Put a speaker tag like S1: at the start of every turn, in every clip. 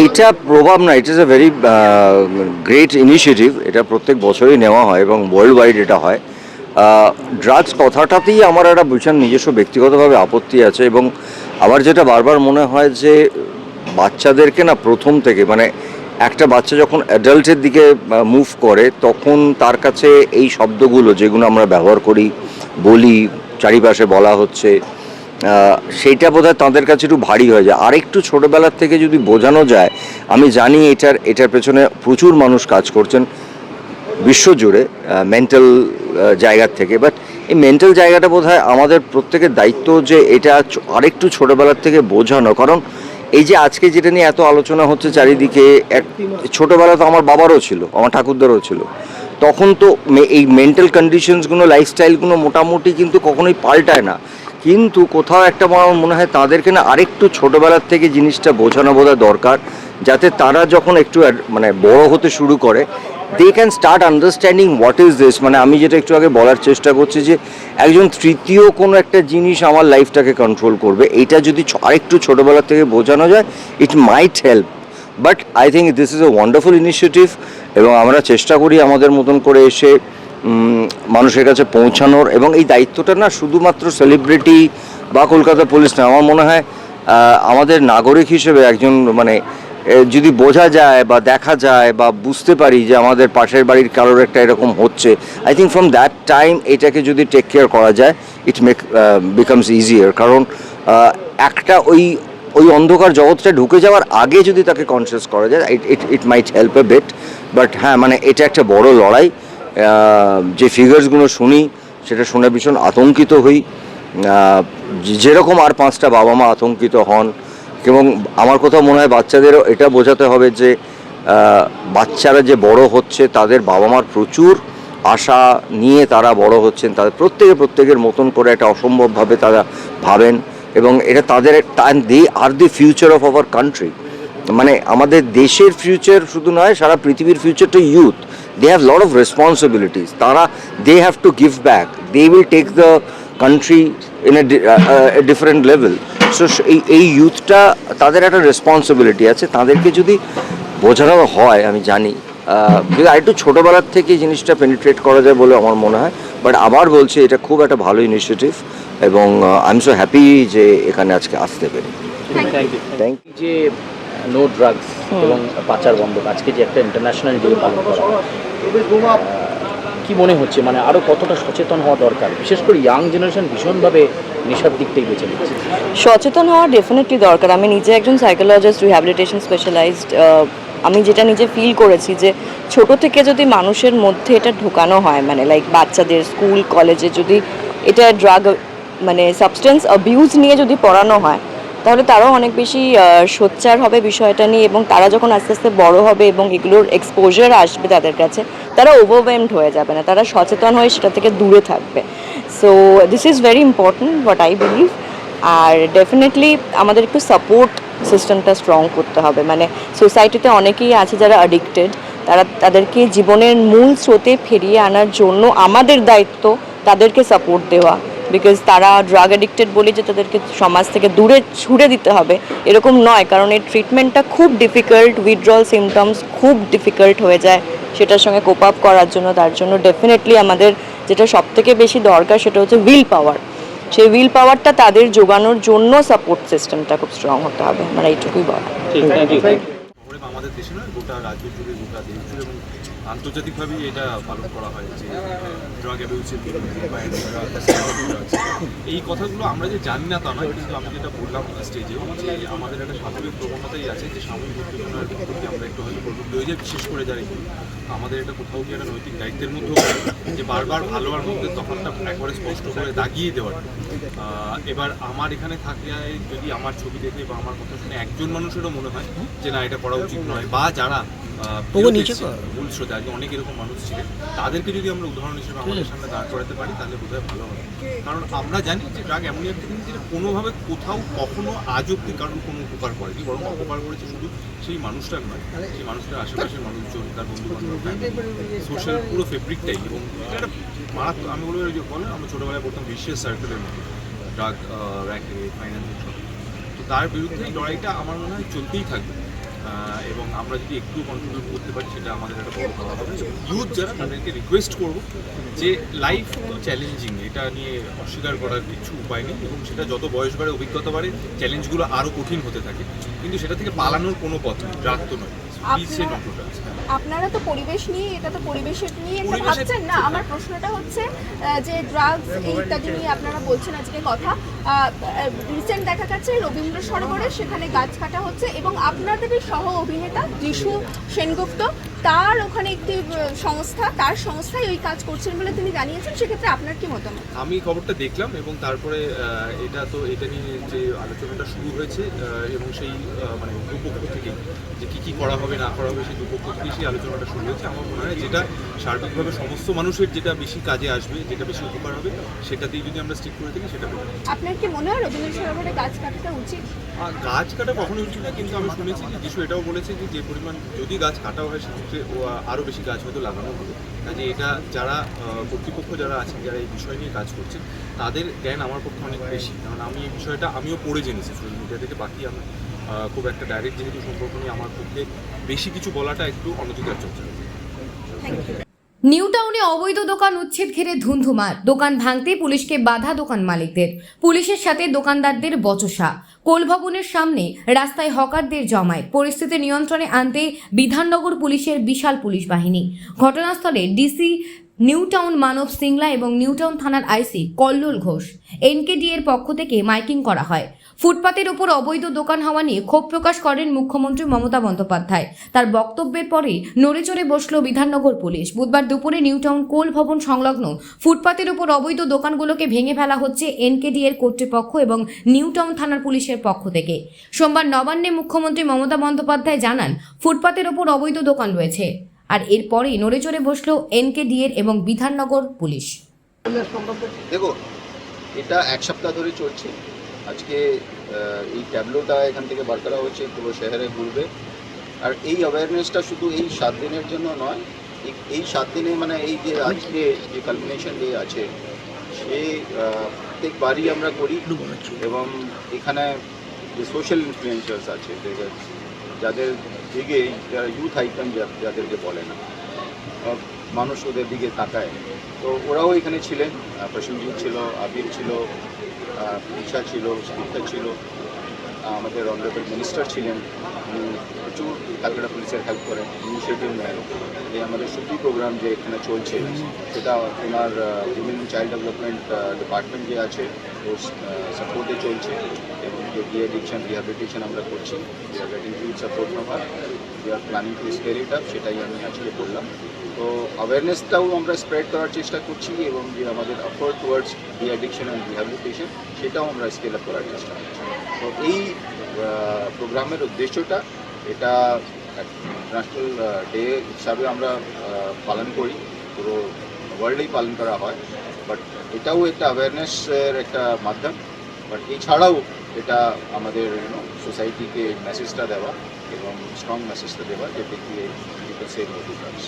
S1: এইটা প্রভাব না it is a very great initiative এটা প্রত্যেক বছরই নেওয়া হয় এবং ওয়ার্ল্ড ওয়াইড এটা হয়। ড্রাগস কথাটাতেই আমার একটা ভীষণ নিজস্ব ব্যক্তিগতভাবে আপত্তি আছে এবং আমার যেটা বারবার মনে হয় যে বাচ্চাদেরকে না প্রথম থেকে মানে একটা বাচ্চা যখন অ্যাডাল্টের দিকে মুভ করে, তখন তার কাছে এই শব্দগুলো যেগুলো আমরা ব্যবহার করি, বলি, চারিপাশে বলা হচ্ছে সেইটা বোধহয় তাদের কাছে একটু ভারী হয়ে যায়। আরেকটু ছোটোবেলার থেকে যদি বোঝানো যায়, আমি জানি এটার এটার পেছনে প্রচুর মানুষ কাজ করছেন বিশ্বজুড়ে মেন্টাল জায়গার থেকে। বাট এই মেন্টাল জায়গাটা বোধ আমাদের প্রত্যেকের দায়িত্ব যে এটা আরেকটু ছোটোবেলার থেকে বোঝানো। কারণ এই যে আজকে যেটা নিয়ে এত আলোচনা হচ্ছে চারিদিকে, এক, ছোটোবেলা তো আমার বাবারও ছিল, আমার ঠাকুরদারও ছিল। তখন তো এই মেন্টাল কন্ডিশনসগুলো লাইফস্টাইলগুলো মোটামুটি কিন্তু কখনোই পাল্টায় না। কিন্তু কোথাও একটা আমার মনে হয় তাদেরকে না আরেকটু ছোটোবেলার থেকে জিনিসটা বোঝানো বোধহয় দরকার, যাতে তারা যখন একটু মানে বড় হতে শুরু করে they can start understanding what is this মানে আমি যেটা একটু আগে বলার চেষ্টা করছি যে, একজন তৃতীয় কোনো একটা জিনিস আমার লাইফটাকে কন্ট্রোল করবে। এটা যদি আরেকটু ছোটোবেলা থেকে বোঝানো যায় it might help but I think this is a wonderful initiative এবং আমরা চেষ্টা করি আমাদের মতন করে এসে মানুষের কাছে পৌঁছানোর এবং এই দায়িত্বটা না শুধুমাত্র সেলিব্রিটি বা কলকাতা পুলিশ না আমার মনে হয় আমাদের নাগরিক হিসেবে একজন মানে যদি বোঝা যায় বা দেখা যায় বা বুঝতে পারি যে আমাদের পাশের বাড়ির কারোর একটা এরকম হচ্ছে I think from that time এটাকে যদি টেক কেয়ার করা যায় ইট মেক বিকামস ইজিয়ার কারণ একটা ওই ওই অন্ধকার জগৎটা ঢুকে যাওয়ার আগে যদি তাকে কনসিয়াস করা যায় it it it might help a bet but হ্যাঁ মানে এটা একটা বড় লড়াই। যে ফিগার্সগুলো শুনি, সেটা শুনে ভীষণ আতঙ্কিত হই। যেরকম আর পাঁচটা বাবা মা আতঙ্কিত হন, এবং আমার কোথাও মনে হয় বাচ্চাদেরও এটা বোঝাতে হবে যে বাচ্চারা যে বড় হচ্ছে, তাদের বাবা মার প্রচুর আশা নিয়ে তারা বড় হচ্ছেন। তাদের প্রত্যেকে প্রত্যেকের মতন করে একটা অসম্ভবভাবে তারা ভাবেন, এবং এটা তাদের the are the future of our country মানে আমাদের দেশের ফিউচার শুধু নয়, সারা পৃথিবীর future to youth they have lot of responsibilities তারা they have to give back they will take the country in a different level so এই এই ইউথটা তাদের একটা রেসপন্সিবিলিটি আছে। তাদেরকে যদি বোঝানো হয় আমি জানি যদি আরেকটু ছোটোবেলার থেকে জিনিসটা পেনিট্রেট করা যায় বলে আমার মনে হয়। বাট আবার বলছি এটা খুব একটা ভালো ইনিশিয়েটিভ এবং আই এম সো হ্যাপি যে এখানে আজকে আসতে পেরে।
S2: থ্যাংক ইউ
S1: থ্যাংক
S2: যে নো ড্রাগস এবং পাচার বন্ধ আজকে যে একটা ইন্টারন্যাশনাল ডে পালন করা কি মনে হচ্ছে? মানে আরও কতটা সচেতন হওয়া দরকার? বিশেষ করে ইয়াং জেনারেশন ভীষণভাবে নেশার দিকটাই বেছে নিচ্ছে।
S3: সচেতন হওয়া ডেফিনেটলি দরকার। আমি নিজে একজন সাইকোলজিস্ট রিহ্যাবিলিটেশন স্পেশালাইজড আমি যেটা নিজে ফিল করেছি যে ছোট থেকে যদি মানুষের মধ্যে এটা ঢোকানো হয় মানে লাইক বাচ্চাদের স্কুল কলেজে যদি এটা ড্রাগ মানে সাবস্টেন্স অ্যাবিউজ নিয়ে যদি পড়ানো হয় তাহলে তারাও অনেক বেশি সোচ্চার হবে বিষয়টা নিয়ে এবং তারা যখন আস্তে আস্তে বড় হবে এবং এগুলোর এক্সপোজার আসবে তাদের কাছে, তারা ওভারওয়েমড হয়ে যাবে না, তারা সচেতন হয়ে সেটা থেকে দূরে থাকবে। So this is very important what I believe R definitely আমাদের একটু সাপোর্ট সিস্টেমটা স্ট্রং করতে হবে। মানে সোসাইটিতে অনেকেই আছে যারা অ্যাডিক্টেড তারা তাদেরকে জীবনের মূল স্রোতে ফিরিয়ে আনার জন্য আমাদের দায়িত্ব তাদেরকে সাপোর্ট দেওয়া। বিকজ তারা ড্রাগ অ্যাডিক্টেড বলে যে তাদেরকে সমাজ থেকে দূরে ছুড়ে দিতে হবে এরকম নয়। কারণ এই ট্রিটমেন্টটা খুব ডিফিকাল্ট উইথড্রল সিমটমস খুব ডিফিকাল্ট হয়ে যায় সেটার সঙ্গে কোপ আপ করার জন্য। তার জন্য ডেফিনেটলি আমাদের যেটা সব থেকে বেশি দরকার সেটা হচ্ছে উইল পাওয়ার সেই উইল পাওয়ারটা তাদের যোগানোর জন্য সাপোর্ট সিস্টেমটা খুব স্ট্রং হতে হবে। মানে এইটুকুই বলা।
S4: আমাদের দেশে নয় গোটা রাজ্য জুড়ে গোটা দেশ জুড়ে এবং আন্তর্জাতিকভাবেই এটা পালন করা হয়। যে এই কথাগুলো আমরা যে জানি না তা নয়, কিন্তু আমি যেটা বললাম স্টেজে যে আমাদের একটা স্বাভাবিক প্রবণতাই আছে যে সাময়িক উত্তেজনার প্রতি আমরা একটু হয়তো প্রবৃত্ত হয়ে যাই বিশেষ করে একটু আমাদের এটা কোথাও কি একটা নৈতিক দায়িত্বের মধ্যেও যে বারবার ভালো আর মধ্যে তফাৎটা একবারে স্পষ্ট করে দাগিয়ে দেওয়ার। এবার আমার এখানে থাকে যদি আমার ছবি দেখে বা আমার কথা শুনে একজন মানুষেরও মনে হয় যে না, এটা করা উচিত নয়, বা যারা মূল স্রোতে আজকে অনেক এরকম মানুষ ছিলেন তাদেরকে যদি আমরা উদাহরণ হিসেবে আমাদের সামনে দাঁড় করাতে পারি তাহলে বোধহয় ভালো হবে। কারণ আমরা জানি যে ড্রাগ এমনই একটা জিনিস যেটা কোনোভাবে কোথাও কখনো আজ অব্দি কারণ কোনো উপকার করেনি বরং অপকার করেছে শুধু সেই মানুষটার নয়। সেই মানুষটার আশেপাশের মানুষজন তার বন্ধু বান্ধব সোশ্যাল পুরো ফেব্রিকটাই এবং এটা একটা মারাত্মক আমি বলব যে বলেন আমরা ছোটোবেলায় পড়তাম বিশ্বের সার্কেলের মতো ড্রাগ র্যাকেট ফাইন্যান্স তো তার বিরুদ্ধে এই লড়াইটা আমার মনে হয় চলতেই থাকবে। এবং আমরা যদি একটু কন্ট্রিবিউট করতে পারি সেটা আমাদের একটা বড় কথা হবে। ইউথ যারা তাদেরকে রিকোয়েস্ট করব যে লাইফ তো চ্যালেঞ্জিং এটা নিয়ে অস্বীকার করার কিছু উপায় নেই এবং সেটা যত বয়স বাড়ে অভিজ্ঞতা বাড়ে চ্যালেঞ্জগুলো আরও কঠিন হতে থাকে। কিন্তু সেটা থেকে পালানোর কোনো পথ নেই ড্রাগ তো নয়।
S5: আপনারা তো পরিবেশ নিয়ে এটা তো পরিবেশের নিয়ে
S4: এটা
S5: ভাবছেন না? আমার প্রশ্নটা হচ্ছে যে ড্রাগস ইত্যাদি নিয়ে আপনারা বলছেন আজকে কথা রিসেন্ট দেখা যাচ্ছে রবীন্দ্র সরোবরে সেখানে গাছ কাটা হচ্ছে এবং আপনাদেরই সহ অভিনেতা যিশু সেনগুপ্ত তার ওখানে একটি সংস্থা তার সংস্থায় ওই কাজ করছেন বলে তিনি জানিয়েছেন সেক্ষেত্রে আপনার কি মতামত?
S4: আমি খবরটা দেখলাম এবং তারপরে এটা তো এটা নিয়ে যে আলোচনাটা শুরু হয়েছে এবং সেই মানে দুপক্ষ থেকে যে কী কী করা হবে না করা হবে সেই দুপক্ষ থেকে সেই আলোচনাটা শুরু হয়েছে। আমার মনে হয় যেটা সার্বিকভাবে সমস্ত মানুষের যেটা বেশি কাজে আসবে যেটা বেশি উপকার হবে সেটাতেই যদি আমরা স্টিক করে থাকি সেটা
S5: আপনার কি মনে হয় রবীন্দ্র সরোবরে গাছ কাটাটা উচিত?
S4: গাছ কাটা কখনোই উচিত না কিন্তু আমি শুনেছি যে যিশু এটাও বলেছে যে যে পরিমাণ যদি গাছ কাটা হয় সেক্ষেত্রে আরও বেশি গাছ হয়তো লাগানো হবে। কাজে এটা যারা কর্তৃপক্ষ যারা আছেন, যারা এই বিষয় নিয়ে কাজ করছেন, তাদের জ্ঞান আমার পক্ষে অনেক বেশি। কারণ আমি এই বিষয়টা আমিও পড়ে জেনেছি সোশ্যাল মিডিয়া থেকে, বাকি আমি খুব একটা ডাইরেক্ট যেহেতু সম্পর্ক নিয়ে আমার পক্ষে বেশি কিছু বলাটা একটু অনধিকার চর্চা
S6: নিউ টাউনে অবৈধ দোকান উচ্ছেদ ঘিরে ধুন্ধুমার। দোকান ভাঙতে পুলিশকে বাধা দোকান মালিকদের। পুলিশের সাথে দোকানদারদের বচসা। কোলভবনের সামনে রাস্তায় হকারদের জমায় পরিস্থিতি নিয়ন্ত্রণে আনতে বিধাননগর পুলিশের বিশাল পুলিশ বাহিনী। ঘটনাস্থলে DC, New Town Manab Singla এবং নিউ টাউন থানার আইসি কল্লোল ঘোষ। এনকেডি এর পক্ষ থেকে মাইকিং করা হয়। ফুটপাতের উপর অবৈধ দোকান হওয়া নিয়ে ক্ষোভ প্রকাশ করেন মুখ্যমন্ত্রী মমতা বন্দ্যোপাধ্যায়। তার বক্তব্যের পরে নড়েচড়ে বসল বিধাননগর পুলিশ। বুধবার দুপুরে নিউ টাউন কোল ভবন সংলগ্ন ফুটপাতের উপর অবৈধ দোকানগুলোকে ভেঙে ফেলা হচ্ছে এনকেডি এর কর্তৃপক্ষ এবং নিউ টাউন থানার পুলিশের পক্ষ থেকে। সোমবার নবান্নে মুখ্যমন্ত্রী মমতা বন্দ্যোপাধ্যায় জানান, ফুটপাতের উপর অবৈধ দোকান রয়েছে। আর এরপরেই নড়েচড়ে বসল এনকেডি এর এবং বিধাননগর পুলিশ।
S7: দেখো এটা এক সপ্তাহ ধরে চলছে। আজকে এই ট্যাবলোটা এখান থেকে বার করা হচ্ছে পুরো শহরে ঘুরবে। আর এই অ্যাওয়ারনেসটা শুধু এই সাত দিনের জন্য নয়, এই- সাত দিনে মানে এই যে আজকে যে কালমিনেশন ডে আছে, সে প্রত্যেকবারই আমরা করি। এবং এখানে যে সোশ্যাল ইনফ্লুয়েন্সার্স আছে যাদের দিকে যারা ইউথ আইকন যাদেরকে বলে না। মানুষ ওদের দিকে তাকায়। তো ওরাও এখানে ছিলেন। প্রসেনজিৎ ছিল, আবির ছিল ঈশা ছিল স্মিতা ছিল আমাদের অনারেবল মিনিস্টার ছিলেন। উনি প্রচুর ক্যালকাটা পুলিশের হেল্প করেন। ইনিশিয়েটিভ নেন এই আমাদের শুদ্ধি প্রোগ্রাম যে এখানে চলছে, সেটা ওনার উইমেন চাইল্ড ডেভেলপমেন্ট ডিপার্টমেন্ট যে আছে, ওর সাপোর্টে চলছে। যে ডি অ্যাডিকশন রিহ্যাবিলিটেশন আমরা করছি। Support we are planning to scale it up সেটাই আমি আজকে বললাম। তো অ্যাওয়ারনেসটাও আমরা স্প্রেড করার চেষ্টা করছি এবং যে আমাদের offer towards de addiction and rehabilitation সেটাও আমরা স্কেল আপ করার চেষ্টা করছি। তো এই প্রোগ্রামের উদ্দেশ্যটা, এটা ন্যাশনাল ডে হিসাবে আমরা পালন করি। পুরো ওয়ার্ল্ডেই পালন করা হয়। বাট এটাও একটা অ্যাওয়ারনেসের একটা মাধ্যম। বাট এছাড়াও এটা আমাদের সোসাইটিকে মেসেজটা দেওয়া এবং স্ট্রং মেসেজটা দেওয়া যেটা কি people say no to drugs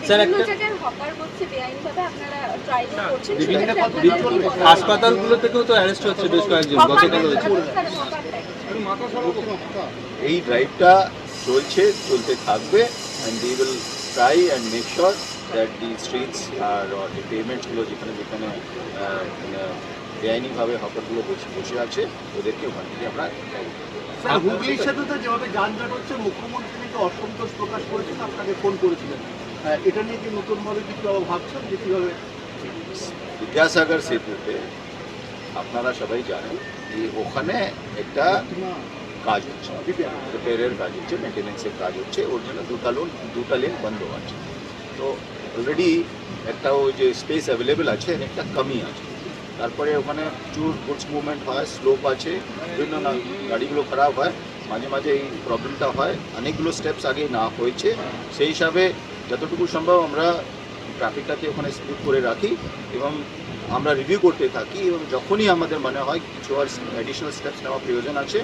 S5: sir বিভিন্ন জায়গায় হকার হচ্ছে বেআইনিভাবে আপনারা ট্রাই করছেন
S8: বিভিন্ন
S5: সেক্ষেত্রে আপনাদের কি বক্তব্য?
S8: হাসপাতালগুলো থেকেও তো অ্যারেস্ট হচ্ছে বেশ কয়েকজন গতকাল হয়েছে।
S7: এই ড্রাইভটা চলছে চলতে থাকবে and they will try and make sure that the streets are যে পেমেন্টসগুলো যেখানে যেখানে মানে বেআইনিভাবে হকারগুলো বসে বসে আছে ওদেরকে ওখান থেকে আমরা
S9: হুগলির সাথে তো যেভাবে যানজট হচ্ছে মুখ্যমন্ত্রী কিন্তু অসন্তোষ প্রকাশ করেছেন আপনাকে ফোন করেছিলেন। এটা নিয়ে কি নতুনভাবে কিছু ভাবছেন যে কীভাবে?
S7: বিদ্যাসাগর সেতুতে আপনারা সবাই জানেন যে ওখানে একটা কাজ হচ্ছে রিপেয়ারের কাজ হচ্ছে মেনটেন্যান্সের কাজ হচ্ছে ওর জন্য দুটা লোন দুটা লেন বন্ধ আছে। তো অলরেডি একটা ওই যে স্পেস অ্যাভেলেবেল আছে একটা কমই আছে। তারপরে ওখানে প্রচুর গুডস মুভমেন্ট হয় স্লোপ আছে, বিভিন্ন গাড়িগুলো খারাপ হয়, মাঝে মাঝে এই প্রবলেমটা হয়। অনেকগুলো স্টেপস আগে না হয়েছে। সেই হিসাবে যতটুকু সম্ভব আমরা ট্রাফিকটাকে ওখানে স্পিড করে রাখি এবং আমরা রিভিউ করতে থাকি এবং যখনই আমাদের মনে হয় কিছু আর অ্যাডিশনাল স্টেপস নেওয়া প্রয়োজন আছে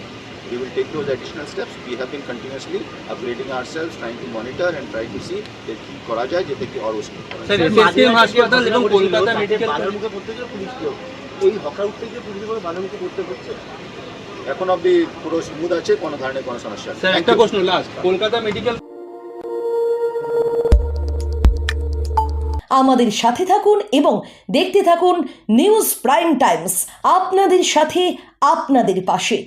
S7: we will take those additional steps. We have been continuously upgrading ourselves, trying to monitor and try to see that কি করা যায় যাতে কি আরও
S8: স্যার এসএসকেএম হাসপাতাল এবং কলকাতা মেডিকেল
S9: বালামুখে পড়তে গেলে পুলিশ কেউ? এই হকার উঠতে গিয়ে পুলিশ বলে বালামুখে পড়তে হচ্ছে?
S7: এখন অবধি পুরো স্মুথ আছে কোনো ধরনের কোনো সমস্যা
S8: স্যার একটা প্রশ্ন লাস্ট কলকাতা মেডিকেল
S10: আমাদের সাথে থাকুন এবং দেখতে থাকুন নিউজ প্রাইম টাইমস আপনাদের সাথে আপনাদের পাশে।